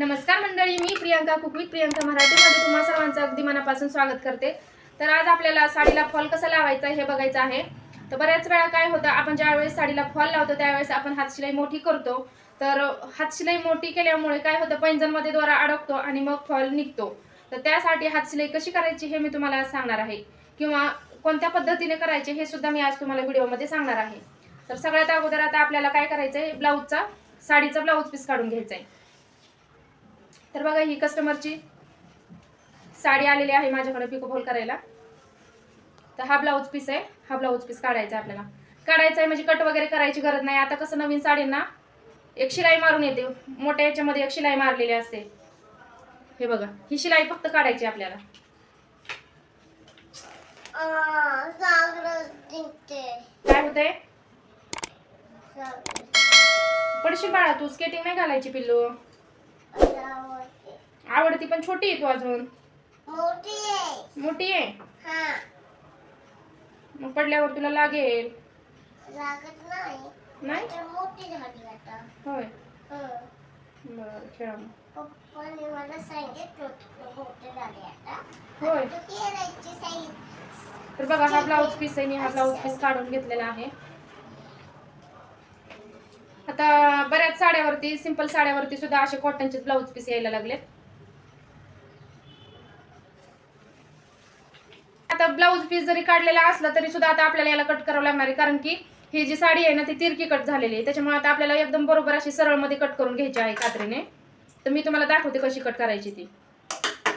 नमस्कार मंडळी मी प्रियांका कुकवित प्रियंका मराठीमध्ये तुम्हा सर्वांचं अगदी मनापासून स्वागत करते. तर आज आपल्याला साडीला फॉल कसा लावायचा हे बघायचं आहे. तर बऱ्याच वेळा काय होतं आपण ज्यावेळेस साडीला फॉल लावतो त्यावेळेस आपण हातशिलाई मोठी करतो. तर हातशिलाई मोठी केल्यामुळे काय होतं पैंजणमध्ये दोरा अडकतो आणि मग फॉल निघतो. तर त्यासाठी हातशिलाई कशी करायची हे मी तुम्हाला सांगणार आहे. किंवा कोणत्या पद्धतीने करायचे हे सुद्धा मी आज तुम्हाला व्हिडिओमध्ये सांगणार आहे. तर सगळ्यात अगोदर आता आपल्याला काय करायचं आहे ब्लाऊजचा साडीचा ब्लाऊज पीस काढून घ्यायचा आहे तर बघा ही कस्टमरची साडी आलेली आहे माझ्याकडे पिको फॉल करायला. तर हा ब्लाऊज पीस आहे. हा ब्लाऊज पीस काढायचा आहे आपल्याला. काढायचा आहे म्हणजे कट वगैरे करायची गरज नाही. आता कसं नवीन साडींना एक शिलाई मारून येते. मोठ्या याच्यामध्ये एक शिलाई मारलेली असते. हे बघा ही शिलाई फक्त काढायची आपल्याला. काय होतंय? पडशील बाळा तू स्केटिंग नाही घालायची पिल्लू. आवडती पण छोटी आहे तू अजून. मोठी आहे. मोठी आहे? हा. मग पडल्यावर तुला लागेल. लागत नाही. नाही? तर मोठी झाली आता. होय. हं. बरं खेळा मग. पप्पाने मला सांगितलं होतं मोठे झाले आता. होय. तू खेळायची साईड तर बघा हा ब्लाऊज पीस आहे मी हा ब्लाऊज पीस काढून घेतलेला आहे. आता बऱ्याच साड्यावरती सिंपल साड्यावरती सुद्धा असे कॉटनचे ब्लाऊज पीस यायला लागलेत. आता ब्लाऊज पीस जरी काढलेला असला तरी सुद्धा आता आपल्याला याला कट करावं लागणार आहे. कारण की ही जी साडी आहे ना ती तिरकी कट झालेली आहे. त्याच्यामुळे आता आपल्याला एकदम बरोबर अशी सरळमध्ये कट करून घ्यायची आहे कात्रीने तर मी तुम्हाला दाखवते कशी कट करायची ती.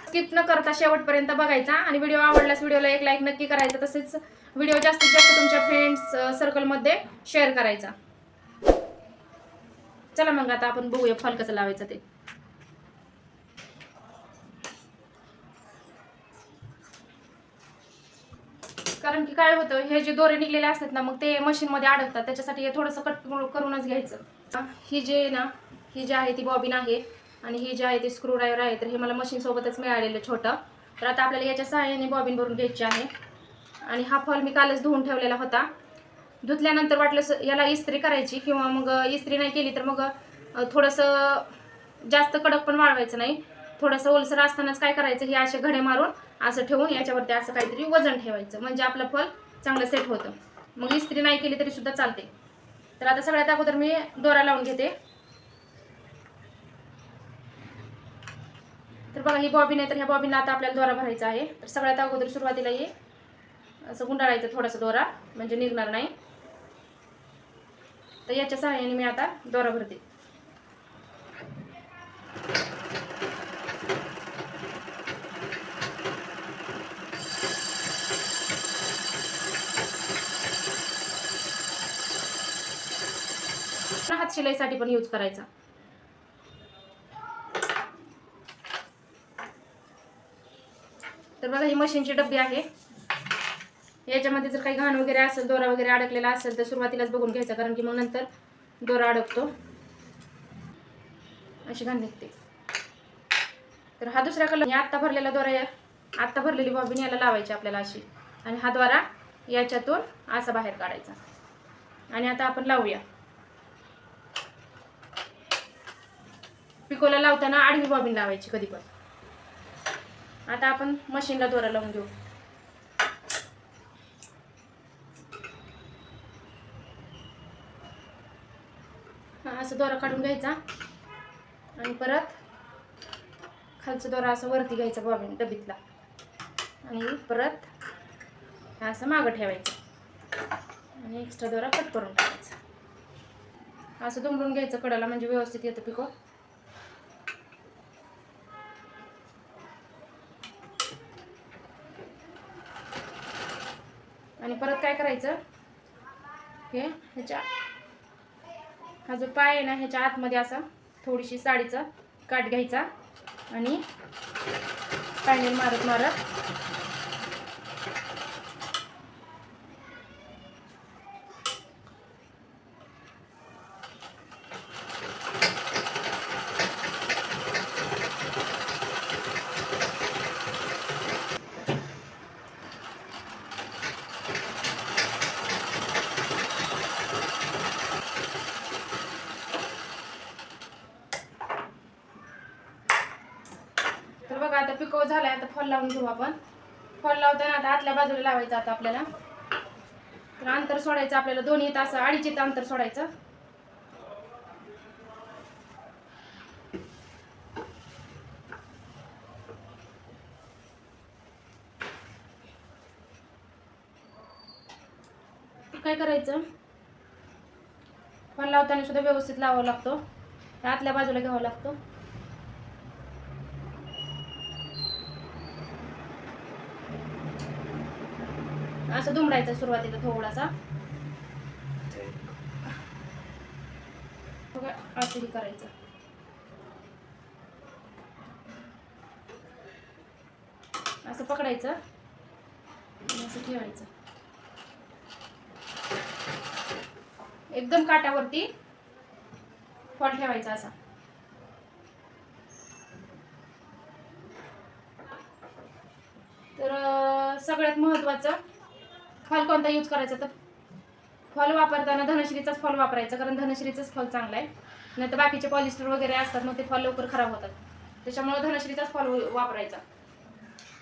स्किप न करता शेवटपर्यंत बघायचा. आणि व्हिडिओ आवडल्यास व्हिडिओला एक लाईक नक्की करायचा. तसेच व्हिडिओ जास्तीत जास्त तुमच्या फ्रेंड्स सर्कलमध्ये शेअर करायचा. चला मग आता आपण बघूया फल कसं लावायचं ते. कारण की काय होतं हे जे दोरे निघलेले असतात ना मग ते मशीनमध्ये अडकतात. त्याच्यासाठी हे थोडंसं कट करूनच घ्यायचं. ही जे ना ही जी आहे ती बॉबिन आहे आणि ही जी आहे ती स्क्रू ड्रायव्हर आहे तर हे मला मशीनसोबतच मिळालेलं छोटं. तर आता आपल्याला याच्या सहाय्याने बॉबिन भरून घ्यायची आहे. आणि हा फॉल मी कालच धुवून ठेवलेला होता. धुतल्यानंतर वाटलं याला इस्त्री करायची किंवा मग इस्त्री नाही केली तर मग थोडंसं जास्त कडक पण वाळवायचं नाही. थोडंसं ओलसर असतानाच काय करायचं हे असे घडे मारून असं ठेवून याच्यावरती असं काहीतरी वजन ठेवायचं. म्हणजे आपलं फल चांगलं सेट होतं. मग इस्त्री नाही केली तरी सुद्धा चालते. तर आता सगळ्यात अगोदर मी दोरा लावून घेते. तर बघा ही बॉबीन आहे तर ह्या बॉबीनला आता आपल्याला दोरा भरायचा आहे. तर सगळ्यात अगोदर सुरुवातीला हे असं गुंडाळायचं थोडासा दोरा म्हणजे निघणार नाही. तर याच्या सहाय्याने मी आता दोरा भरते. हात शिलाईसाठी पण यूज करायचा. तर बघा ही मशीनची डब्बी आहे. याच्यामध्ये जर काही घाण वगैरे असेल दोरा वगैरे अडकलेला असेल तर सुरुवातीलाच बघून घ्यायचा कारण की मग नंतर दोरा अडकतो. अशी घाण निघते. तर हा दुसरा कलर आत्ता भरलेला दोरा या आत्ता भरलेली बॉबिन याला लावायची आपल्याला अशी. आणि हा द्वारा याच्यातून असा बाहेर काढायचा. आणि आता आपण लावूया. पिकोला लावताना आडवी बॉबिन लावायची कधी पण. आता आपण मशीनला दोरा लावून घेऊ असं दोरा काढून घ्यायचा. आणि परत खालचं दोरा असं वरती घ्यायचा बॉबिन डबीतला. आणि परत असं मागं ठेवायचं. आणि एक्स्ट्रा दोरा कट करून टाकायचा. असं दुमडून घ्यायचं कडाला म्हणजे व्यवस्थित येतं पिको. आणि परत काय करायचं? हे ह्याच्या हा जो पाय आहे ना ह्याच्या आतमध्ये असा थोडीशी साडीचं काट घ्यायचा आणि पॅनेल मारत मारत फॉल लावून घेऊ आपण. फॉल लावताना आता आतल्या बाजूला लावायचं आता आपल्याला. तर अंतर सोडायचं आपल्याला दोन्ही तास अडीच इथं अंतर सोडायचं. काय करायचं? फॉल लावताना सुद्धा व्यवस्थित लावावा लागतो. आतल्या बाजूला घ्यावा लागतो. असं दुमडायचं सुरुवातीला थोडासा. असं करायचं. असं पकडायचं. असं ठेवायचं. एकदम काटावरती फॉल ठेवायचा असा. तर सगळ्यात महत्त्वाचं फॉल कोणता यूज करायचा तर फॉल वापरताना धनश्रीचाच फॉल वापरायचा कारण धनश्रीचाच फॉल चांगला आहे. नाही तर बाकीचे पॉलिस्टर वगैरे असतात मग ते फॉल लवकर खराब होतात. त्याच्यामुळं धनश्रीचाच फॉल वापरायचा.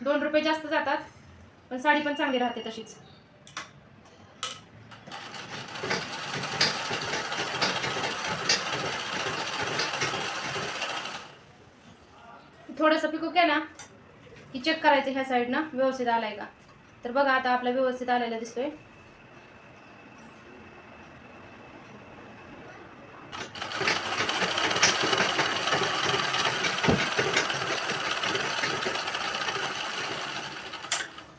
दोन रुपये जास्त जातात पण साडी पण चांगली राहते तशीच. थोडंसं पिकू आहे ना की चेक करायचं ह्या साईडनं व्यवस्थित आलाय का? तर बघा आता आपला व्यवस्थित आलेला दिसतोय.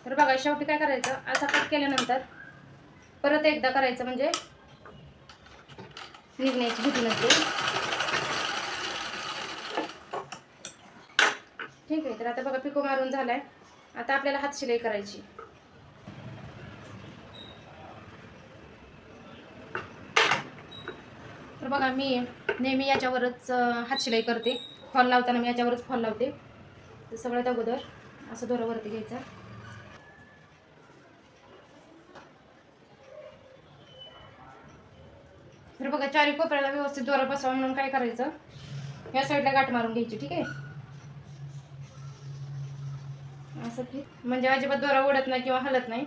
तर बघा शेवटी काय करायचं? असा कट केल्यानंतर परत एकदा करायचं म्हणजे निघण्याची भीती नसते. ठीक आहे तर आता बघा पिको मारून झालाय. आता आपल्याला हात शिलाई करायची. बघा मी नेहमी याच्यावरच अं, हात शिलाई करते. फॉल लावताना मी याच्यावरच फॉल लावते. तर सगळ्यात अगोदर असं दोरावरती घ्यायचं. तर बघा चारी कोपऱ्याला व्यवस्थित दोरा बसावा म्हणून काय करायचं? या साईडला गाठ मारून घ्यायची ठीक आहे? असं म्हणजे अजिबात दोरा उडत नाही किंवा हलत नाही.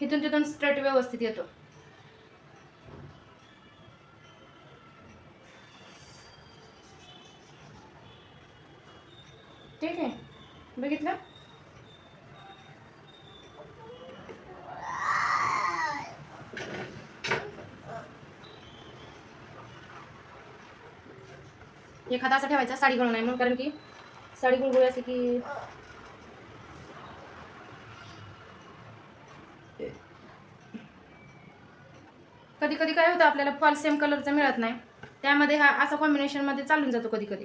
तिथून तिथून स्ट्रेट व्यवस्थित येतो. एखादा असा ठेवायचा साडी गळून आहे म्हणून कारण की साडी गुळगुळी असली की कधी कधी काय होतं आपल्याला फॉल सेम कलरचा मिळत नाही. त्यामध्ये हा असा कॉम्बिनेशनमध्ये चालून जातो कधी कधी.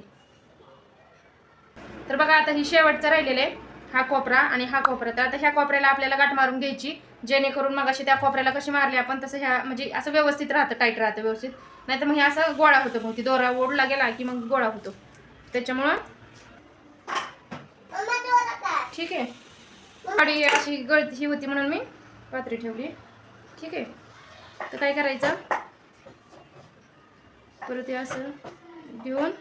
तर बघा आता ही शेवटचं राहिलेलं आहे हा कोपरा आणि हा कोपरा. तर आता ह्या कोपऱ्याला आपल्याला गाठ मारून घ्यायची. जेणेकरून मग अशी त्या कोपऱ्याला कशी मारली आपण तसं ह्या म्हणजे असं व्यवस्थित राहतं टाईट राहतं व्यवस्थित. नाहीतर मग हे असं गोळा होतो मग ती दोरा ओढला गेला की मग गोळा होतो. त्याच्यामुळं ठीक आहे. गाडी अशी गळती ही होती म्हणून मी पात्री ठेवली. ठीक आहे. तर काय करायचं? परत हे असं घेऊन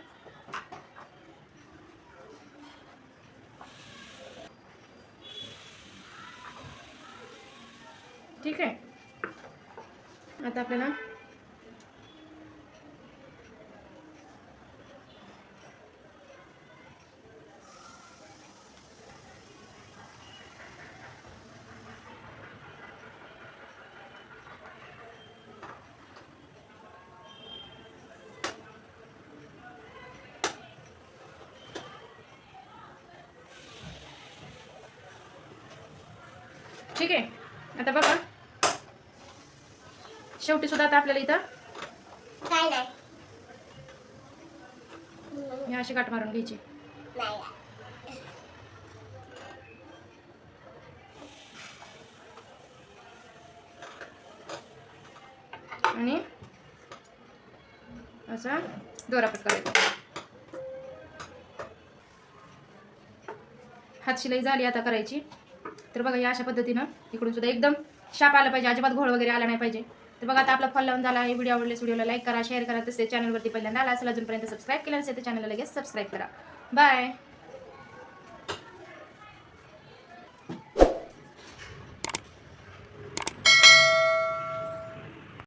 ठीक आहे. आता आपल्याला ठीक आहे. आता बघा. शेवटी सुद्धा आता आपल्याला इथं अशी गाठ मारून घ्यायची. नाही. आणि असा दोरापट करायचा हात शिलाई झाली आता करायची. तर बघा या अशा पद्धतीनं इकडून सुद्धा एकदम शाप आला पाहिजे. अजिबात घोळ वगैरे आला नाही पाहिजे. तर बघा आता आपला फॉल लावून झाला आहे. व्हिडिओ आवडले व्हिडिओला लाईक करा शेअर करा. तसेच चॅनलवरती पहिल्यांदा आला असेल अजूनपर्यंत सबस्क्राईब केलं नसेल तर चॅनलला लगेच सबस्क्राईब करा. बाय